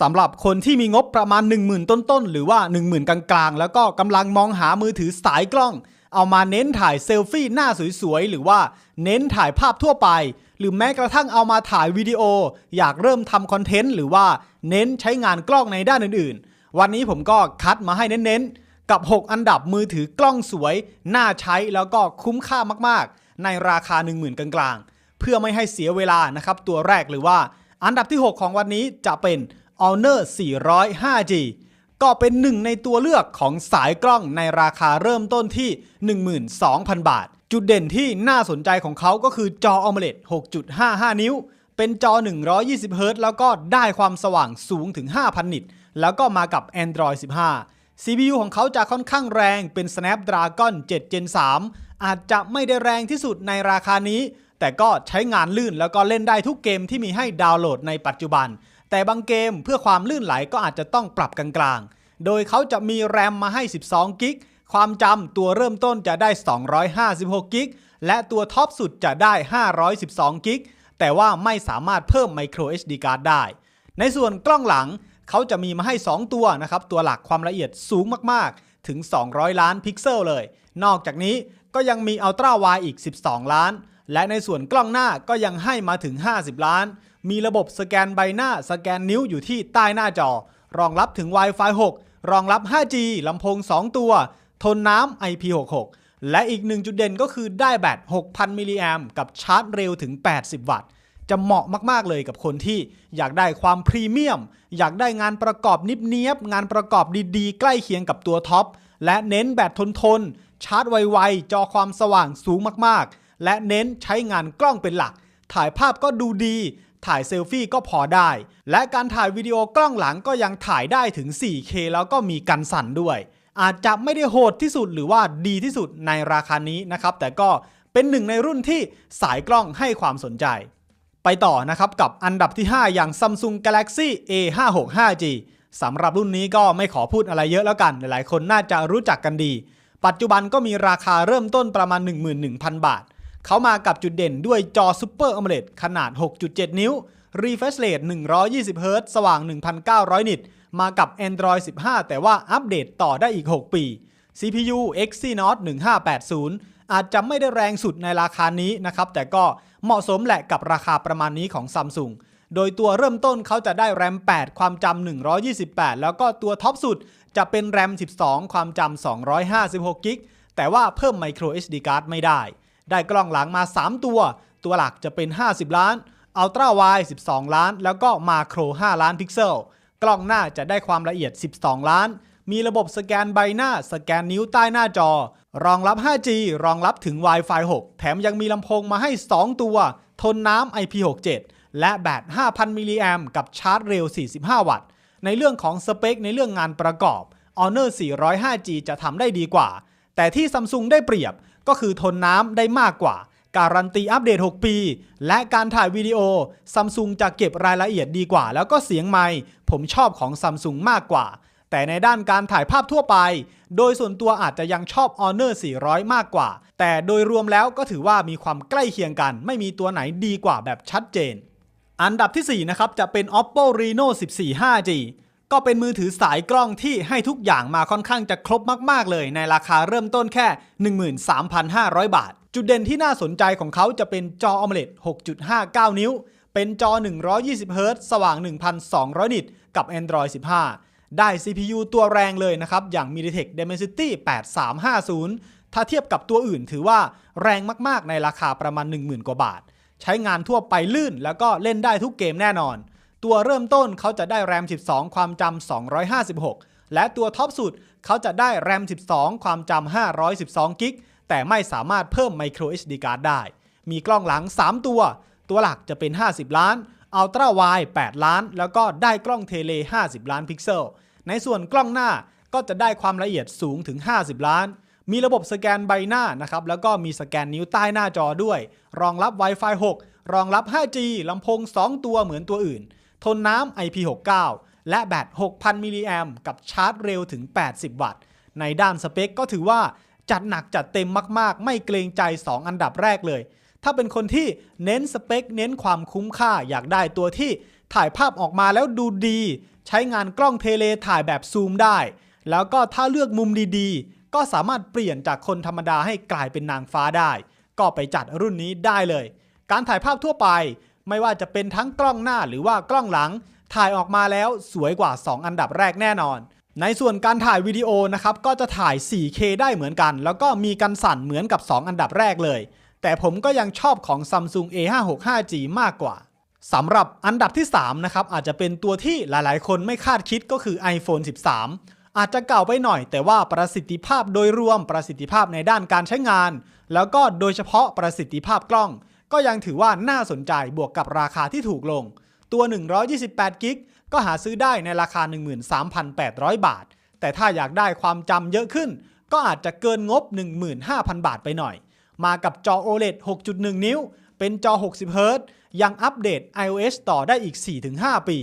สำหรับคนที่มีงบประมาณ 10,000 ต้นๆ หรือว่า 10,000 กลางๆ แล้วก็กำลังมองหามือถือสายกล้อง เอามาเน้นถ่ายเซลฟี่หน้าสวยๆ หรือว่าเน้นถ่ายภาพทั่วไป หรือแม้กระทั่งเอามาถ่ายวิดีโอ อยากเริ่มทำคอนเทนต์หรือว่าเน้นใช้งานกล้องในด้านอื่นๆ วันนี้ผมก็คัดมาให้เน้นๆ กับ 6 อันดับมือถือกล้องสวย น่าใช้แล้วก็คุ้มค่ามากๆ ในราคา 10,000 กลางๆ เพื่อไม่ให้เสียเวลานะครับตัวแรกหรือว่า อันดับที่ 6 ของวันนี้จะเป็น Honor 400 5G ก็เป็นหนึ่งในตัวเลือกของสายกล้องในราคาเริ่มต้นที่ 12,000 บาท จุดเด่นที่น่าสนใจของเขาก็คือจอ AMOLED 6.55 นิ้ว เป็นจอ 120 Hz แล้วก็ได้ความสว่างสูงถึง 5,000 นิต แล้วก็มากับ Android 15 CPU ของเขาจะค่อนข้างแรงเป็น Snapdragon 7 Gen 3 อาจจะไม่ได้แรงที่สุดในราคานี้ แต่ก็ใช้งานลื่นแล้วก็เล่นได้ทุกเกมที่มีให้ดาวน์โหลดในปัจจุบัน แต่บางเกมเพื่อความลื่นไหลก็อาจจะต้องปรับกลางๆ โดยเขาจะมีแรมมาให้ 12 กิก ความจำตัวเริ่มต้นจะได้ 256 กิก และตัวท็อปสุดจะได้ 512 กิก แต่ว่าไม่สามารถเพิ่ม micro SD card ได้ ในส่วนกล้องหลังเขาจะมีมาให้ 2 ตัวนะครับ ตัวหลักความละเอียดสูงมากๆ ถึง 200 ล้านพิกเซลเลย นอกจากนี้ก็ยังมี Ultra Wide อีก 12 ล้าน และในส่วนกล้องหน้าก็ยังให้มาถึง 50 ล้าน มีระบบสแกนใบหน้าสแกนนิ้วอยู่ที่ใต้หน้าจอ รองรับถึง Wi-Fi 6 รองรับ 5G ลำโพง 2 ตัว ทนน้ำ IP66 และอีกหนึ่งจุดเด่นก็คือได้แบต 6,000 มิลลิแอมกับชาร์จเร็วถึง 80 วัตต์ จะเหมาะมาก ๆ เลยกับคนที่อยากได้ความพรีเมียม อยากได้งานประกอบนิบเนียบ งานประกอบดี ๆ ใกล้เคียงกับตัวท็อป และเน้นแบตทนทนๆชาร์จไว ๆ จอความสว่างสูงมาก ๆ และเน้นใช้งานกล้องเป็นหลัก ถ่ายภาพก็ดูดี ถ่ายเซลฟี่ก็พอได้ และการถ่ายวิดีโอกล้องหลังก็ยังถ่ายได้ถึง 4K แล้วก็มีกันสั่นด้วย อาจจะไม่ได้โหดที่สุดหรือว่าดีที่สุดในราคานี้นะครับ แต่ก็เป็นหนึ่งในรุ่นที่สายกล้องให้ความสนใจ ไปต่อนะครับกับอันดับที่ 5 อย่าง Samsung Galaxy A565G สำหรับรุ่นนี้ก็ไม่ขอพูดอะไรเยอะแล้วกัน หลายๆ คนน่าจะรู้จักกันดี ปัจจุบันก็มีราคาเริ่มต้นประมาณ 11,000 บาท เขามากับจุดเด่นด้วยจอ Super AMOLED ขนาด 6.7 นิ้ว Refresh Rate 120 Hz สว่าง 1,900 นิต มากับ Android 15 แต่ว่าอัปเดตต่อได้อีก 6 ปี CPU Exynos 1580 อาจจะไม่ได้แรงสุดในราคานี้นะครับ แต่ก็เหมาะสมแหละกับราคาประมาณนี้ของ Samsung โดยตัวเริ่มต้นเขาจะได้แรม 8 ความจำ 128 แล้วก็ตัวท็อปสุดจะเป็นแรม 12 ความจำ 256 กิก แต่ว่าเพิ่ม micro SD card ไม่ได้ ได้กล้องหลังมา 3 ตัว ตัวหลักจะเป็น 50 ล้าน Ultra Wide 12 ล้าน แล้วก็มาโคร 5 ล้านพิกเซล กล้องหน้าจะได้ความละเอียด 12 ล้าน มีระบบสแกนใบหน้า สแกนนิ้วใต้หน้าจอ รองรับ 5G รองรับถึง Wi-Fi 6 แถมยังมีลำโพงมาให้ 2 ตัว ทนน้ำ IP67 และแบต 5,000 มิลลิแอมกับชาร์จเร็ว 45 วัตต์ ในเรื่องของสเปคในเรื่องงานประกอบ Honor 400 5G จะทำได้ดีกว่า แต่ที่ Samsung ได้เปรียบ ก็คือทนน้ำได้มากกว่า การันตีอัปเดต 6 ปี และการถ่ายวิดีโอ Samsung จะเก็บรายละเอียดดีกว่า แล้วก็เสียงไมค์ผมชอบของ Samsung มากกว่า แต่ในด้านการถ่ายภาพทั่วไป โดยส่วนตัวอาจจะยังชอบ Honor 400 มากกว่า แต่โดยรวมแล้วก็ถือว่ามีความใกล้เคียงกัน ไม่มีตัวไหนดีกว่าแบบชัดเจน อันดับที่4นะครับจะเป็น Oppo Reno 14 5G ก็เป็นมือถือสายกล้องที่ให้ทุกอย่างมาค่อนข้างจะครบมาก ๆ เลย ในราคาเริ่มต้นแค่ 13,500 บาท จุดเด่นที่น่าสนใจของเขาจะเป็นจอ AMOLED 6.59 นิ้ว เป็นจอ 120 Hz สว่าง 1,200 นิต กับ Android 15 ได้ CPU ตัวแรงเลยนะครับ อย่าง MediaTek Dimensity 8350 ถ้าเทียบกับตัวอื่นถือว่าแรงมาก ๆ ในราคาประมาณ 10,000 กว่าบาท ใช้งานทั่วไปลื่นแล้วก็เล่นได้ทุกเกมแน่นอน ตัวเริ่มต้นเขาจะได้แรม 12 ความจำ 256 และตัวท็อปสุดเขาจะได้แรม 12 ความจำ 512 กิก แต่ไม่สามารถเพิ่ม micro SD card ได้ มีกล้องหลัง 3 ตัว ตัวหลักจะเป็น 50 ล้าน Ultra Wide 8ล้าน แล้วก็ได้กล้องเทเล 50 ล้านพิกเซล ในส่วนกล้องหน้าก็จะได้ความละเอียดสูงถึง 50 ล้าน มีระบบสแกนใบหน้านะครับ แล้วก็มีสแกนนิ้วใต้หน้าจอด้วย รองรับ Wi-Fi 6 รองรับ 5G ลำโพง 2 ตัวเหมือนตัวอื่น ทนน้ำ IP69 และแบต 6,000 มิลลิแอมกับชาร์จเร็วถึง 80 วัตต์ ในด้านสเปคก็ถือว่าจัดหนักจัดเต็มมาก ๆ ไม่เกรงใจ 2 อันดับแรกเลย ถ้าเป็นคนที่เน้นสเปค เน้นความคุ้มค่าอยากได้ตัวที่ถ่ายภาพออกมาแล้วดูดี ใช้งานกล้องเทเลถ่ายแบบซูมได้ แล้วก็ถ้าเลือกมุมดีๆ ก็สามารถเปลี่ยนจากคนธรรมดาให้กลายเป็นนางฟ้าได้ ก็ไปจัดรุ่นนี้ได้เลย การถ่ายภาพทั่วไป ไม่ว่าจะเป็นทั้งกล้องหน้าหรือว่ากล้องหลัง ถ่ายออกมาแล้วสวยกว่า 2 อันดับแรกแน่นอน ในส่วนการถ่ายวิดีโอนะครับก็จะถ่าย 4K ได้เหมือนกัน แล้วก็มีกันสั่นเหมือนกับ 2 อันดับแรกเลย แต่ผมก็ยังชอบของ Samsung A565G มากกว่าสำหรับอันดับที่ 3 นะครับ อาจจะเป็นตัวที่หลายๆ คนไม่คาดคิดก็คือ iPhone 13 อาจจะเก่าไปหน่อย แต่ว่าประสิทธิภาพโดยรวมประสิทธิภาพในด้านการใช้งาน แล้วก็โดยเฉพาะประสิทธิภาพกล้อง ก็ยังถือว่าน่าสนใจบวกกับราคาที่ถูกลง ตัว 128 กิกก็หาซื้อได้ในราคา 13,800 บาท แต่ถ้าอยากได้ความจำเยอะขึ้น ก็อาจจะเกินงบ 15,000 บาทไปหน่อย มากับจอ OLED 6.1 นิ้ว เป็นจอ 60เฮิรต์ยังอัปเดต iOS ต่อได้อีก 4-5 ปี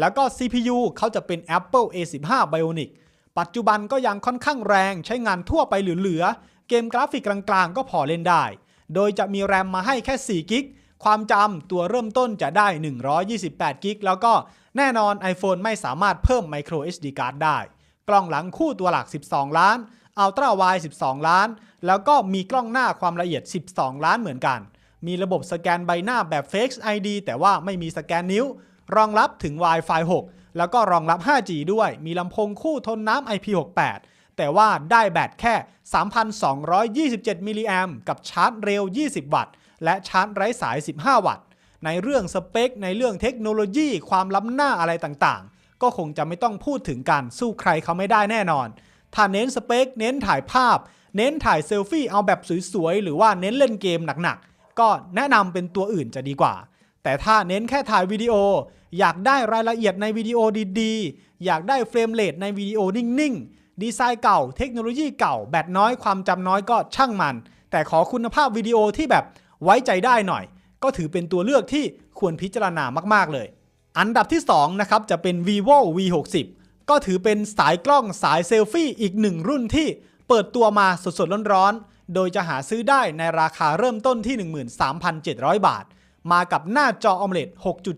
แล้วก็ CPU เขาจะเป็น Apple A15 Bionic ปัจจุบันก็ยังค่อนข้างแรงใช้งานทั่วไปเหลือๆ เกมกราฟิกกลางๆ ก็พอเล่นได้ โดยจะมีแรมมาให้แค่ 4 กิก ความจำตัวเริ่มต้นจะได้ 128 กิก แล้วก็แน่นอน iPhone ไม่สามารถเพิ่ม micro SD card ได้ กล้องหลังคู่ตัวหลัก 12 ล้าน Ultra Wide 12 ล้าน แล้วก็มีกล้องหน้าความละเอียด 12 ล้านเหมือนกัน มีระบบสแกนใบหน้าแบบ Face ID แต่ว่าไม่มีสแกนนิ้ว รองรับถึง Wi-Fi 6 แล้วก็รองรับ 5G ด้วย มีลำโพงคู่ทนน้ำ IP68 แต่ว่าได้แบตแค่ 3,227 มิลลิแอมกับชาร์จเร็ว 20 วัตต์ และชาร์จไร้สาย 15 วัตต์ ในเรื่องสเปค ในเรื่องเทคโนโลยี ความล้ำหน้าอะไรต่างๆ ก็คงจะไม่ต้องพูดถึงกันสู้ใครเขาไม่ได้แน่นอน ถ้าเน้นสเปค เน้นถ่ายภาพ เน้นถ่ายเซลฟี่เอาแบบสวยๆ หรือว่าเน้นเล่นเกมหนักๆ ก็แนะนำเป็นตัวอื่นจะดีกว่าแต่ถ้าเน้นแค่ถ่ายวิดีโอ อยากได้รายละเอียดในวิดีโอดีๆ อยากได้เฟรมเรทในวิดีโอนิ่งๆ ดีไซน์เก่า เทคโนโลยีเก่า แบตน้อยความจำน้อยก็ช่างมัน แต่ขอคุณภาพวิดีโอที่แบบไว้ใจได้หน่อย ก็ถือเป็นตัวเลือกที่ควรพิจารณามากๆเลย อันดับที่2นะครับจะเป็น vivo v60 ก็ถือเป็นสายกล้องสายเซลฟี่อีกหนึ่งรุ่นที่เปิดตัวมาสดๆร้อนๆ โดยจะหาซื้อได้ในราคาเริ่มต้นที่ 13,700 บาท มากับหน้าจอ AMOLED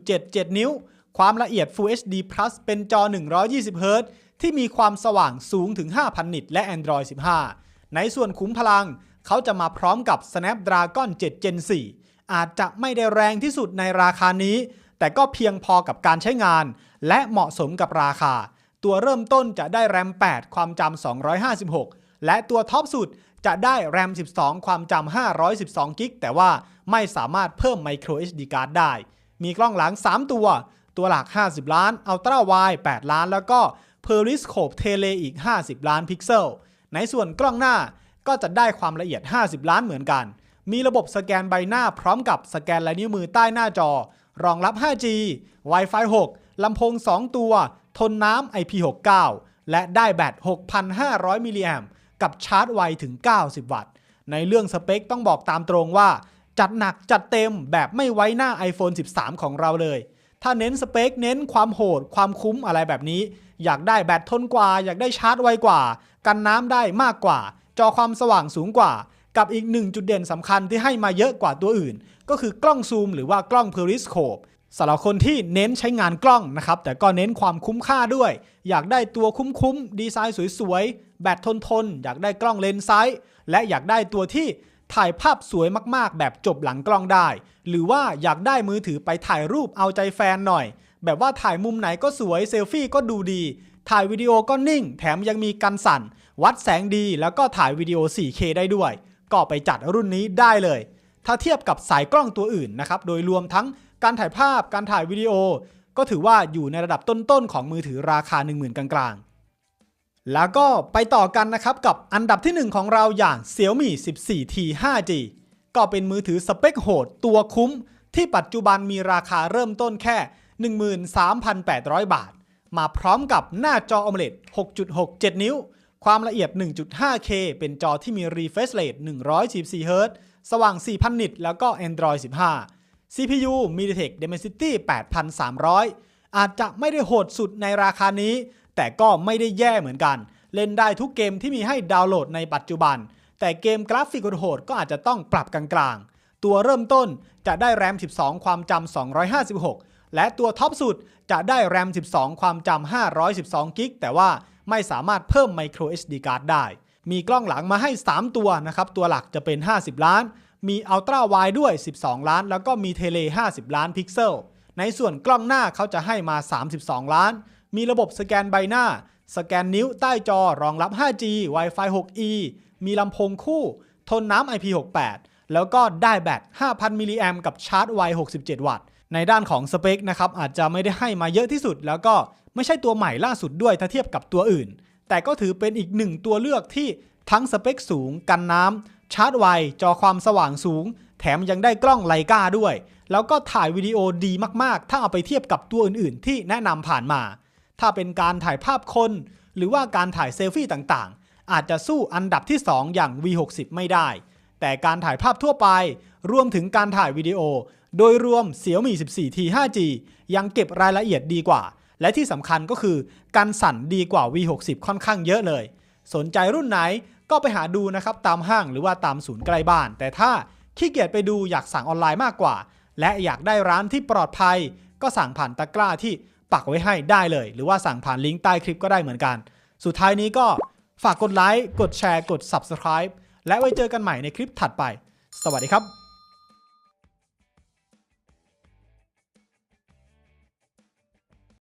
6.77 นิ้ว ความละเอียด Full HD Plus เป็นจอ 120 Hz ที่มีความสว่างสูงถึง 5,000 นิตและ Android 15 ในส่วนคุ้มพลัง เขาจะมาพร้อมกับ Snapdragon 7 Gen 4 อาจจะไม่ได้แรงที่สุดในราคานี้ แต่ก็เพียงพอกับการใช้งาน และเหมาะสมกับราคา ตัวเริ่มต้นจะได้แรม 8 ความจำ 256 และตัวท็อปสุดจะได้แรม 12 ความจำ 512 กิกแต่ว่าไม่สามารถเพิ่ม micro SD card ได้ มีกล้องหลัง 3 ตัว ตัวหลัก 50 ล้าน Ultra Wide 8ล้าน แล้วก็ Periscope Tele อีก 50 ล้านพิกเซล ในส่วนกล้องหน้าก็จะได้ความละเอียด 50 ล้านเหมือนกัน มีระบบสแกนใบหน้าพร้อมกับสแกนลายนิ้วมือใต้หน้าจอ รองรับ 5G Wi-Fi 6 ลำโพง 2 ตัว ทนน้ำ IP69 และได้แบต 6,500 มิลลิแอมกับชาร์จไวถึง 90 วัตต์ ในเรื่องสเปคต้องบอกตามตรงว่า จัดหนักจัดเต็มแบบไม่ไว้หน้า iPhone 13 ของเราเลย ถ้าเน้นสเปคเน้นความโหด ความคุ้มอะไรแบบนี้ อยากได้แบตทนกว่า อยากได้ชาร์จไวกว่า กันน้ำได้มากกว่า จอความสว่างสูงกว่า กับอีกหนึ่งจุดเด่นสำคัญที่ให้มาเยอะกว่าตัวอื่น ก็คือกล้องซูมหรือว่ากล้อง Periscope สำหรับคนที่เน้นใช้งานกล้องนะครับ แต่ก็เน้นความคุ้มค่าด้วย อยากได้ตัวคุ้มๆ ดีไซน์สวยๆ แบตทนๆอยากได้กล้องเลนส์ไซส์ และอยากได้ตัวที่ ถ่ายภาพสวยมากๆ แบบจบหลังกล้องได้ หรือว่าอยากได้มือถือไปถ่ายรูปเอาใจแฟนหน่อย แบบว่าถ่ายมุมไหนก็สวยเซลฟี่ก็ดูดี ถ่ายวิดีโอก็นิ่ง แถมยังมีกันสั่น วัดแสงดีแล้วก็ถ่ายวิดีโอ 4K ได้ด้วย ก็ไปจัดรุ่นนี้ได้เลย ถ้าเทียบกับสายกล้องตัวอื่นนะครับโดยรวมทั้งการถ่ายภาพการถ่ายวิดีโอ ก็ถือว่าอยู่ในระดับต้นๆของมือถือราคา 10,000 กลางๆ แล้วก็ไปต่อกันนะครับกับอันดับที่ 1 ของเราอย่าง Xiaomi 14T 5G ก็เป็นมือถือสเปคโหดตัวคุ้ม ที่ปัจจุบันมีราคาเริ่มต้นแค่ 13,800 บาท มาพร้อมกับหน้าจอ AMOLED 6.67 นิ้ว ความละเอียด 1.5K เป็นจอที่มี refresh rate 144 Hz สว่าง 4,000 นิตแล้วก็ Android 15 CPU MediaTek Dimensity 8300 อาจจะไม่ได้โหดสุดในราคานี้ แต่ก็ไม่ได้แย่เหมือนกัน เล่นได้ทุกเกมที่มีให้ดาวน์โหลดในปัจจุบัน แต่เกมกราฟิกโหดก็อาจจะต้องปรับกลางๆ ตัวเริ่มต้นจะได้แรม 12 ความจำ 256 และตัวท็อปสุดจะได้ RAM 12 ความจำ 512 กิก แต่ว่าไม่สามารถเพิ่ม micro SD card ได้ มีกล้องหลังมาให้ 3 ตัวนะครับ ตัวหลักจะเป็น 50 ล้าน มี Ultra Wide ด้วย 12 ล้าน แล้วก็มีเทเล 50 ล้านพิกเซล ในส่วนกล้องหน้าเขาจะให้มา 32 ล้าน มีระบบสแกนใบหน้า สแกนนิ้วใต้จอรองรับ 5G Wi-Fi 6E มีลำโพงคู่ ทนน้ำ IP68 แล้วก็ได้แบต 5,000 มิลลิแอมกับชาร์จไว 67 วัตต์ ในด้านของสเปคนะครับ อาจจะไม่ได้ให้มาเยอะที่สุด แล้วก็ไม่ใช่ตัวใหม่ล่าสุดด้วยถ้าเทียบกับตัวอื่น แต่ก็ถือเป็นอีกหนึ่งตัวเลือกที่ทั้งสเปคสูง กันน้ำ ชาร์จไว จอความสว่างสูง แถมยังได้กล้องไลกาด้วย แล้วก็ถ่ายวิดีโอดีมากๆ ถ้าเอาไปเทียบกับตัวอื่นๆ ที่แนะนำผ่านมา ถ้าเป็นการถ่ายภาพคน หรือว่าการถ่ายเซลฟี่ต่างๆ อาจจะสู้อันดับที่ 2 อย่าง V60 ไม่ได้ แต่การถ่ายภาพทั่วไป รวมถึงการถ่ายวิดีโอ โดยรวม Xiaomi 14T 5G ยังเก็บรายละเอียดดีกว่า และที่สำคัญก็คือการสั่นดีกว่า V60 ค่อนข้างเยอะเลย สนใจรุ่นไหนก็ไปหาดูนะครับตามห้างหรือว่าตามศูนย์ใกล้บ้าน แต่ถ้าขี้เกียจไปดูอยากสั่งออนไลน์มากกว่า และอยากได้ร้านที่ปลอดภัย ก็สั่งผ่านตะกร้าที่ ปักไว้ให้ได้เลย หรือว่าสั่งผ่านลิงก์ใต้คลิปก็ได้เหมือนกัน สุดท้ายนี้ก็ฝากกดไลค์ กดแชร์ กด Subscribe และไว้เจอกันใหม่ในคลิปถัดไป สวัสดีครับ